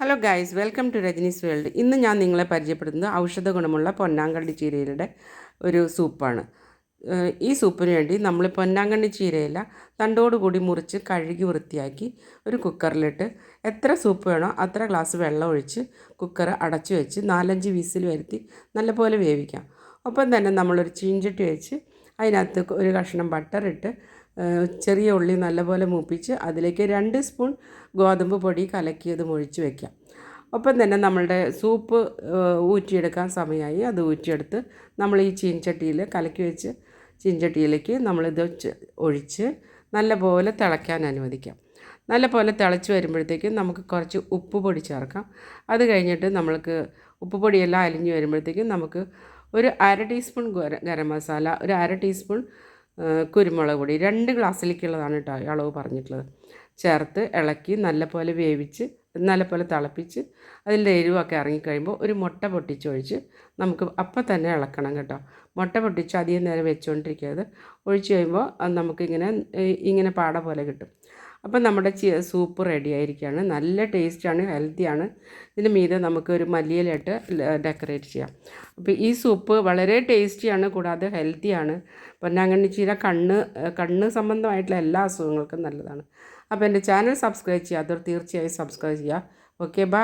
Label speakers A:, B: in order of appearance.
A: Hello guys welcome to Rajani's world ഇന്ന് ഞാൻ നിങ്ങളെ പരിചയപ്പെടുത്തുന്നത് ഔഷധ ഗുണമുള്ള പൊന്നാങ്കണ്ണി ചീരയുടെ ഒരു സൂപ്പാണ്. ഈ സൂപ്പിന് വേണ്ടി നമ്മൾ പൊന്നാങ്കണ്ണി ചീരയില തണ്ടോടുകൂടി മുറിച്ച് കഴുകി വൃത്തിയാക്കി ഒരു കുക്കറിലിട്ട് എത്ര സൂപ്പ് വേണോ അത്ര ഗ്ലാസ് വെള്ളം ഒഴിച്ച് കുക്കർ അടച്ചു വെച്ച് നാലഞ്ച് വിസിൽ വരുത്തി നല്ലപോലെ വേവിക്കാം. ഒപ്പം തന്നെ നമ്മളൊരു ചീഞ്ചട്ടി വെച്ച് അതിനകത്ത് ഒരു കഷ്ണം ബട്ടർ ഇട്ട് ചെറിയ ഉള്ളി നല്ലപോലെ മൂപ്പിച്ച് അതിലേക്ക് രണ്ട് സ്പൂൺ ഗോതമ്പ് പൊടി കലക്കിയത് ഒഴിച്ച് വെക്കാം. ഒപ്പം തന്നെ നമ്മളുടെ സൂപ്പ് ഊറ്റിയെടുക്കാൻ സമയമായി. അത് ഊറ്റിയെടുത്ത് നമ്മൾ ഈ ചീൻചട്ടിയിൽ കലക്കി വെച്ച് ചീൻചട്ടിയിലേക്ക് നമ്മളിത് ഒഴിച്ച് നല്ലപോലെ തിളയ്ക്കാൻ അനുവദിക്കാം. നല്ലപോലെ തിളച്ച് വരുമ്പോഴത്തേക്കും നമുക്ക് കുറച്ച് ഉപ്പ് പൊടി ചേർക്കാം. അത് കഴിഞ്ഞിട്ട് നമ്മൾക്ക് ഉപ്പ് പൊടിയെല്ലാം അലിഞ്ഞ് വരുമ്പോഴത്തേക്കും നമുക്ക് ഒരു അര ടീസ്പൂൺ ഗര- മസാല ഒരു അര ടീസ്പൂൺ കുരുമുളക് പൊടി. രണ്ട് ഗ്ലാസ്സിലേക്കുള്ളതാണ് കേട്ടോ അളവ് പറഞ്ഞിട്ടുള്ളത്. ചേർത്ത് ഇളക്കി നല്ലപോലെ വേവിച്ച് നല്ലപോലെ തിളപ്പിച്ച് അതിന്റെ എരിവൊക്കെ ഇറങ്ങിക്കഴിയുമ്പോൾ ഒരു മുട്ട പൊട്ടിച്ചൊഴിച്ച് നമുക്ക് അപ്പം തന്നെ ഇളക്കണം കേട്ടോ. മുട്ട പൊട്ടിച്ച് അധികം നേരം വെച്ചുകൊണ്ടിരിക്കരുത് ഒഴിച്ച് കഴിയുമ്പോൾ നമുക്കിങ്ങനെ ഇങ്ങനെ പാട പോലെ കിട്ടും. അപ്പം നമ്മുടെ സൂപ്പ് റെഡി ആയിരിക്കുകയാണ്. നല്ല ടേസ്റ്റാണ് ഹെൽത്തിയാണ് ഇതിന് മീതെ നമുക്ക് ഒരു മല്ലിയിലിട്ട് ഡെക്കറേറ്റ് ചെയ്യാം. അപ്പോൾ ഈ സൂപ്പ് വളരെ ടേസ്റ്റിയാണ് കൂടാതെ ഹെൽത്തിയാണ് പൊന്നാങ്കണ്ണി ചീര കണ്ണ് കണ്ണ് സംബന്ധമായിട്ടുള്ള എല്ലാ അസുഖങ്ങൾക്കും നല്ലതാണ്. അപ്പോൾ എന്റെ ചാനൽ സബ്സ്ക്രൈബ് ചെയ്യാത്തവർ തീർച്ചയായും സബ്സ്ക്രൈബ് ചെയ്യുക. Okay bye